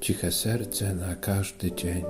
Ciche serce na każdy dzień.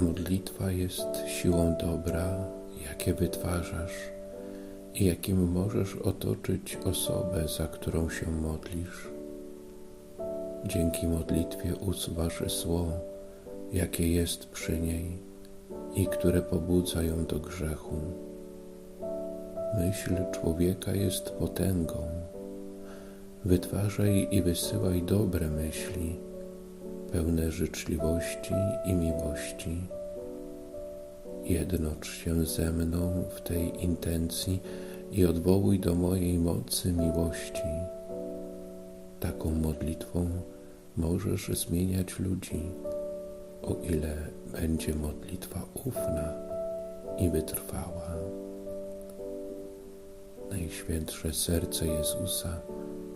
Modlitwa jest siłą dobra, jakie wytwarzasz i jakim możesz otoczyć osobę, za którą się modlisz. Dzięki modlitwie usuwasz zło, jakie jest przy niej i które pobudza ją do grzechu. Myśl człowieka jest potęgą. Wytwarzaj i wysyłaj dobre myśli, pełne życzliwości i miłości. Jednocz się ze mną w tej intencji i odwołuj do mojej mocy miłości. Taką modlitwą możesz zmieniać ludzi, o ile będzie modlitwa ufna i wytrwała. Najświętsze serce Jezusa,